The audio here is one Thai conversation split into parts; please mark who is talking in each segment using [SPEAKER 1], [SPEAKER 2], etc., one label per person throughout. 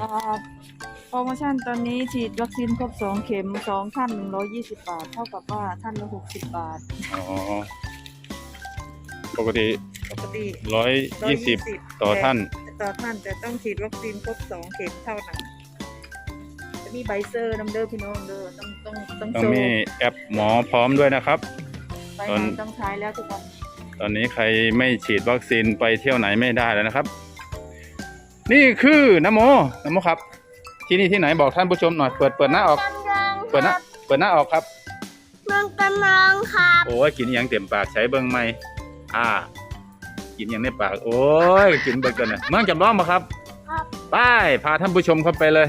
[SPEAKER 1] อ่าโปรโมชั่นตอนนี้ฉีดวัคซีนครบสองเข็มสองท่านหนึ่งร้อยยี่สิบบาท เท่ากับว่าท่านละหกสิบบาท
[SPEAKER 2] อ๋อ ปกติ
[SPEAKER 1] ปกติ
[SPEAKER 2] ร้อยยี่สิบ
[SPEAKER 1] 120
[SPEAKER 2] ต่อท่าน
[SPEAKER 1] แต่ต่อท่านแต่ต้องฉีดวัคซีนครบสองเข็มเท่านั้นจะมีใบเซอร์น้ำเด้อพี่น้องเด้อต้องต้องต้อง
[SPEAKER 2] ต้อง
[SPEAKER 1] โชว์
[SPEAKER 2] มีแอปหมอพร้อมด้วยนะครับ
[SPEAKER 1] ใบ
[SPEAKER 2] ตอน
[SPEAKER 1] ไหนต้องใช้แล้วทุกวันนี้
[SPEAKER 2] ตอนนี้ใครไม่ฉีดวัคซีนไปเที่ยวไหนไม่ได้แล้วนะครับ นี่คือน้ำโมน้ำโมครับ ที่นี่ที่ไหนบอกท่านผู้ชมหน่อย เปิดเปิดหน้าออก
[SPEAKER 3] กำลัง
[SPEAKER 2] เปิดหน้า เปิดหน้าออกครับ
[SPEAKER 3] เมืองกำลังครับ
[SPEAKER 2] โอ้ยกินอหยังเต็มปากใช้เบิ้งไหมอ่า กินอหยังในปาก โอ้ย กินเบิ้งกันนะเมืองจำลองมาครับ
[SPEAKER 3] ครับ
[SPEAKER 2] ไปพาท่านผู้ชมเข้าไปเลย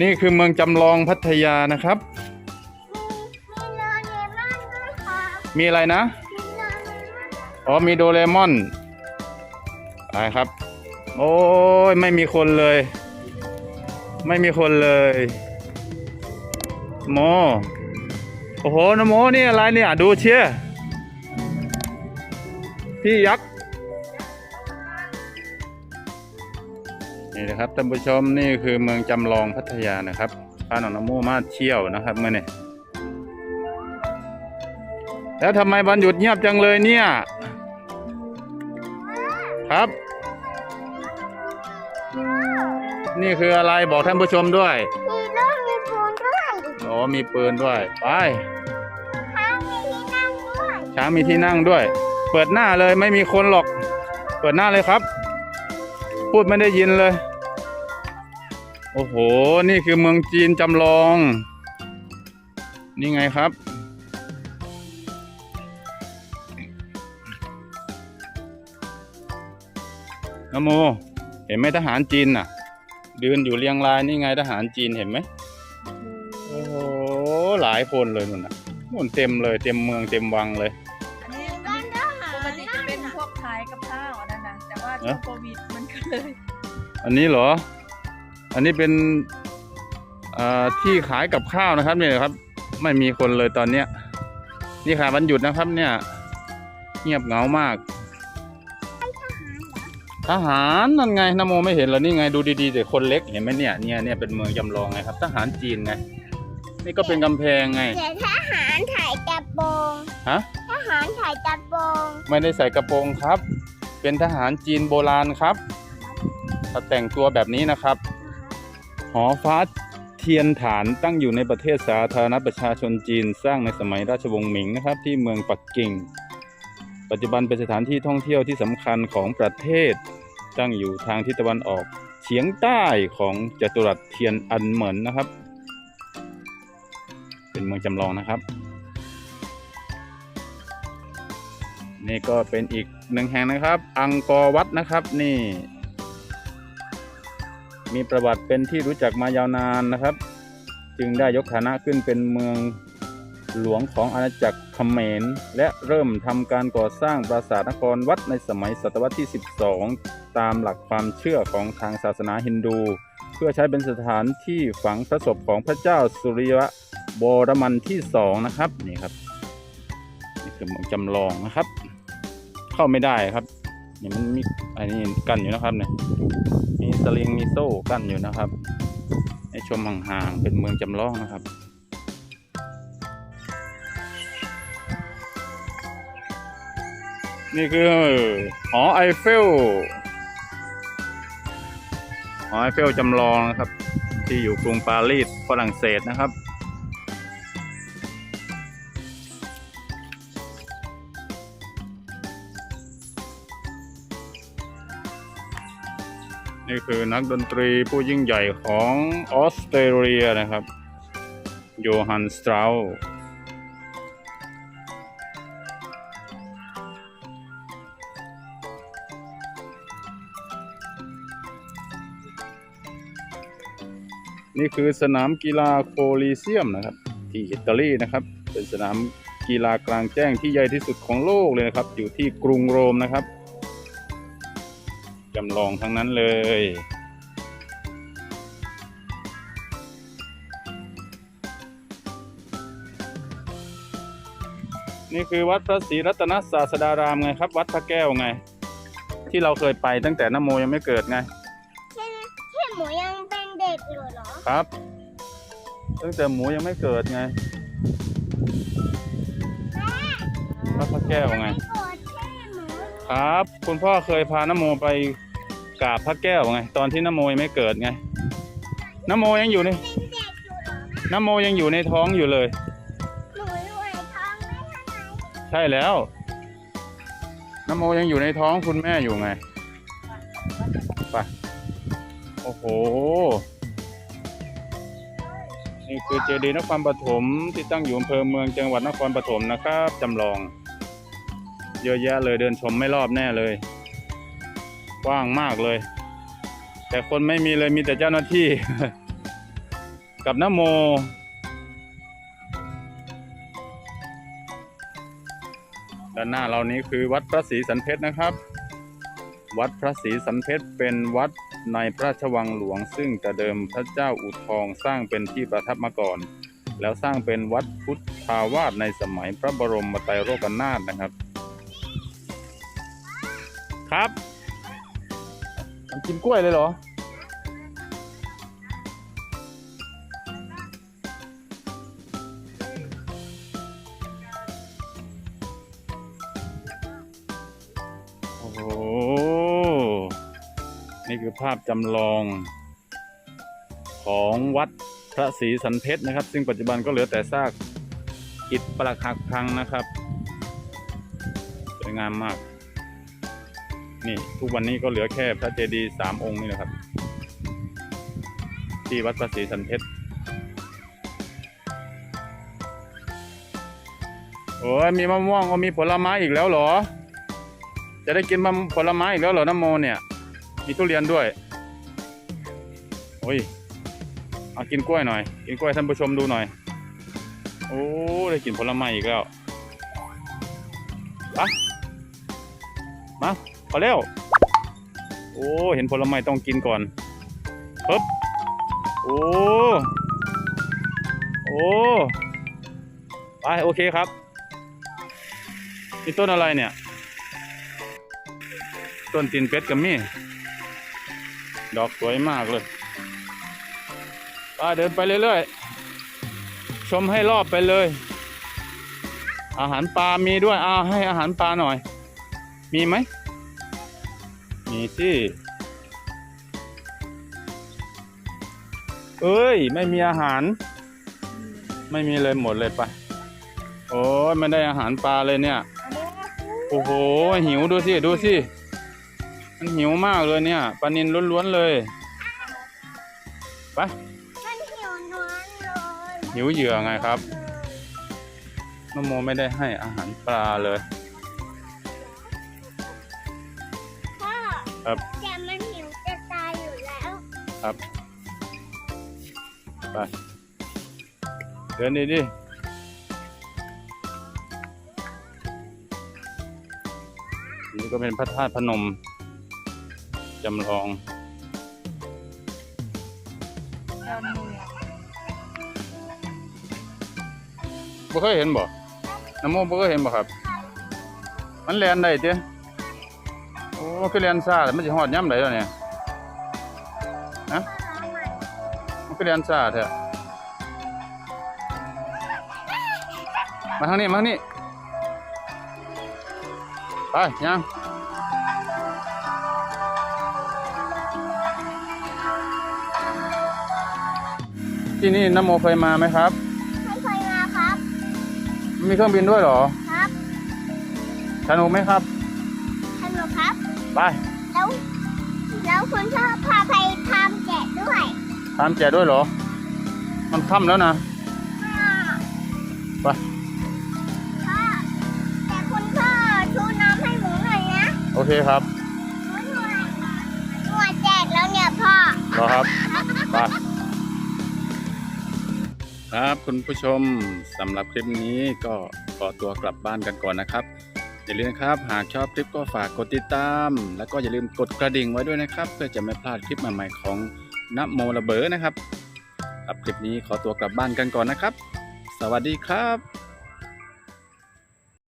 [SPEAKER 2] นี่คือเมืองจำลองพัทยานะครับ
[SPEAKER 3] มีมีโรเนมอนด้วยครับ
[SPEAKER 2] มีอะไรนะ
[SPEAKER 3] มีโรเนมอน
[SPEAKER 2] อ๋อมีโดเรมอนไปครับ โอ้ยไม่มีคนเลย ไม่มีคนเลยโมโอ้โหนโมนี่อะไรเนี่ย ดูเชียพี่ยักษ์นี่นะครับท่านผู้ชมนี่คือเมืองจำลองพัทยานะครับพานองนโมมาเที่ยวนะครับเมื่อนี่แล้วทำไมวันหยุดเงียบจังเลยเนี่ย ครับ นี่คืออะไรบอกท่านผู้ชมด้วย
[SPEAKER 3] มีรถมีปูนด้วย
[SPEAKER 2] อ๋อมีปืนด้วย ไป
[SPEAKER 3] ทางมีที่นั่งด้วย
[SPEAKER 2] ช้างมีที่นั่งด้วย เปิดหน้าเลยไม่มีคนหรอก เปิดหน้าเลยครับ พูดไม่ได้ยินเลย โอ้โห นี่คือเมืองจีนจำลอง นี่ไงครับนโม เห็นไหมทหารจีนน่ะยืนอยู่เรียงรายนี่ไงทหารจีนเห็นไหมโอ้โหหลายคนเลยนู่นน่ะนู่นเต็มเลยเต็มเมืองเต็มวังเลย
[SPEAKER 1] อันนี้
[SPEAKER 3] บ้านทหาร
[SPEAKER 1] ปกติจะเป็นพวกขายกับข้าวอันนั้นนะแต่ว่าช่วงโควิดมันก็เลย
[SPEAKER 2] อันนี้เหรอ อันนี้เป็นอ่าที่ขายกับข้าวนะครับเนี่ยครับ ไม่มีคนเลยตอนเนี้ย นี่ขายวันหยุดนะครับเนี่ย เงียบเหงามาก ทหารนั่นไงนโมไม่เห็นเหรอนี่ไงดูดีๆแต่คนเล็กเห็นไหมเนี่ยเนี่ยเนี่ยเป็นเมืองจำลองไงครับ ทหารจีนไง นี่ก็เป็นกำแพงไง
[SPEAKER 3] เดี๋ยวทหารถ่ายกระโปรง
[SPEAKER 2] ฮะ
[SPEAKER 3] ทหารถ่ายกระโปรง
[SPEAKER 2] ไม่ได้ใส่กระโปรงครับ เป็นทหารจีนโบราณครับเขาแต่งตัวแบบนี้นะครับ หอฟ้าเทียนฐานตั้งอยู่ในประเทศสาธารณประชาชนจีนสร้างในสมัยราชวงศ์หมิงนะครับ ที่เมืองปักกิ่ง ปัจจุบันเป็นสถานที่ท่องเที่ยวที่สำคัญของประเทศ ตั้งอยู่ทางทิศตะวันออกเฉียงใต้ของจัตุรัสเทียนอันเหมินนะครับ เป็นเมืองจำลองนะครับ นี่ก็เป็นอีกหนึ่งแห่งนะครับ อังกอร์วัดนะครับนี่ มีประวัติเป็นที่รู้จักมายาวนานนะครับ จึงได้ยกฐานะขึ้นเป็นเมือง หลวงของอาณาจักรเขมร และเริ่มทำการก่อสร้างปราสาทนครวัดในสมัยศตวรรษที่ 12 ตามหลักความเชื่อของทางศาสนาฮินดู เพื่อใช้เป็นสถานที่ฝังพระศพของพระเจ้าสุริยะบรมันที่สองนะครับนี่ครับนี่คือเมืองจำลองนะครับ เข้าไม่ได้ครับนี่มันมีอันนี้กั้นอยู่นะครับเนี่ยมีสลิงมีโซ่กั้นอยู่นะครับให้ชมห่างๆเป็นเมืองจำลองนะครับ นี่คือหอไอเฟลหอไอเฟลจำลองนะครับ ที่อยู่กรุงปารีสฝรั่งเศสนะครับนี่คือนักดนตรีผู้ยิ่งใหญ่ของออสเตรเลียนะครับ โยฮันสตราว นี่คือสนามกีฬาโคลีเซียมนะครับ ที่อิตาลีนะครับ เป็นสนามกีฬากลางแจ้งที่ใหญ่ที่สุดของโลกเลยนะครับ อยู่ที่กรุงโรมนะครับจำลองทั้งนั้นเลย นี่คือวัดพระศรีรัตนศาสดารามไงครับ วัดพระแก้วไง ที่เราเคยไปตั้งแต่นโมยังไม่เกิดไง ครับตั้งแต่หมูยังไม่เกิดไงวัดพระแก้วไง
[SPEAKER 3] โกรธแม่หมู
[SPEAKER 2] ครับ คุณพ่อเคยพานโมไปกราบพระแก้วไง ตอนที่นโมยังไม่เกิดไงนโมยังอยู่ใน
[SPEAKER 3] เป็นเด็กอยู่น
[SPEAKER 2] โมยังอยู่ในท้องอยู่เลย
[SPEAKER 3] ใช่
[SPEAKER 2] แล้วนโมยังอยู่ในท้องคุณแม่อยู่ไง ไป โอ้โห นี่คือเจดีย์นครปฐมที่ตั้งอยู่อำเภอเมืองจังหวัดนครปฐมนะครับจำลอง เยอะแยะเลยเดินชมไม่รอบแน่เลยกว้างมากเลย แต่คนไม่มีเลยมีแต่เจ้าหน้าที่ กับนโม ด้านหน้าเรานี้คือวัดพระศรีสันเพชรนะครับ วัดพระศรีสันเพชรเป็นวัด ในพระราชวังหลวง ซึ่งแต่เดิมพระเจ้าอุทองสร้างเป็นที่ประทับมาก่อน แล้วสร้างเป็นวัดพุทธาวาสในสมัยพระบรมไตรโลกนาถนะครับ ครับกินกล้วยเลยเหรอ นี่คือภาพจำลองของวัดพระศรีสันเพชรนะครับ ซึ่งปัจจุบันก็เหลือแต่ซากอิฐปรักหักพังนะครับสวยงามมาก นี่ทุกวันนี้ก็เหลือแค่พระเจดีย์สามองค์นี่นะครับ ที่วัดพระศรีสันเพชรโอ้ยมีมะม่วงโอ้มีผลไม้อีกแล้วเหรอ จะได้กินมะผลไม้อีกแล้วเหรอน้ำโมเนี่ย มีทุเรียนด้วย โอ้ยเอากินกล้วยหน่อย กินกล้วยท่านผู้ชมดูหน่อย โอ้ได้กินผลไม้อีกแล้วปะมาพอเร็วโอ้ เห็นผลไม้ต้องกินก่อนปึ๊บโอ้ โอ้ไปโอเคครับนี่ต้นอะไรเนี่ย ต้นตีนเป็ดกับมี่ ดอกสวยมากเลยไปเดินไปเรื่อยๆ ชมให้รอบไปเลย อาหารปลามีด้วยอาให้อาหารปลาหน่อย มีไหม มีสิเอ้ย ไม่มีอาหาร ไม่มีเลยหมดเลยไป โอ้ยไม่ได้อาหารปลาเลยเนี่ย โอ้โห หิวดูสิ ดูสิ มันหิวมากเลยเนี่ยปลานินล้วนๆเลยไป
[SPEAKER 3] มันหิวนวลเลย
[SPEAKER 2] หิวเหยื่อไงครับน้องโมไม่ได้ให้อาหารปลาเลย
[SPEAKER 3] พ่อ
[SPEAKER 2] ครับ
[SPEAKER 3] แต่มันหิวจะตายอยู่แล้ว
[SPEAKER 2] ครับไปเดินดีดินี่ก็เป็นพระธาตุพนม จำลอง
[SPEAKER 1] ดอนเมือง
[SPEAKER 2] บ่เคยเห็นบ่น้ำโมบ่เคยเห็นบ่ครับ มันแลนได้เจ้โอ้คือแลนซ่าแต่มันสิฮอดย่ำไดแล้วเนี่ยฮะมันคือแลนซ่าแท้มาทางนี้มาทางนี้ไปย่าง ที่นี่น้ำโมเคยมาไหมครับ
[SPEAKER 3] ไม่เคยมาครับ
[SPEAKER 2] มีเครื่องบินด้วยเหรอ
[SPEAKER 3] ครับ
[SPEAKER 2] สนุกไหมครับ
[SPEAKER 3] สนุกครับ
[SPEAKER 2] ไป
[SPEAKER 3] แล้วแล้วคุณชอบพาไปทำแกะด้วย
[SPEAKER 2] ตามแจด้วยเหรอ มันค่ำแล้วนะ ไป
[SPEAKER 3] พ่อแต่คุณพ่อชูน้ำให้หมูหน่อยนะ
[SPEAKER 2] โอเคครับ
[SPEAKER 3] หมูหน่อยหน่วยแจกแล้วเนี่ยพ่อ
[SPEAKER 2] รอครับ ไป ครับคุณผู้ชมสำหรับคลิปนี้ก็ขอตัวกลับบ้านกันก่อนนะครับ อย่าลืมนะครับ หากชอบคลิปก็ฝากกดติดตาม แล้วก็อย่าลืมกดกระดิ่งไว้ด้วยนะครับ เพื่อจะไม่พลาดคลิปใหม่ๆของนโมระเบอนะครับครับคลิปนี้ขอตัวกลับบ้านกันก่อนนะครับ สวัสดีครับ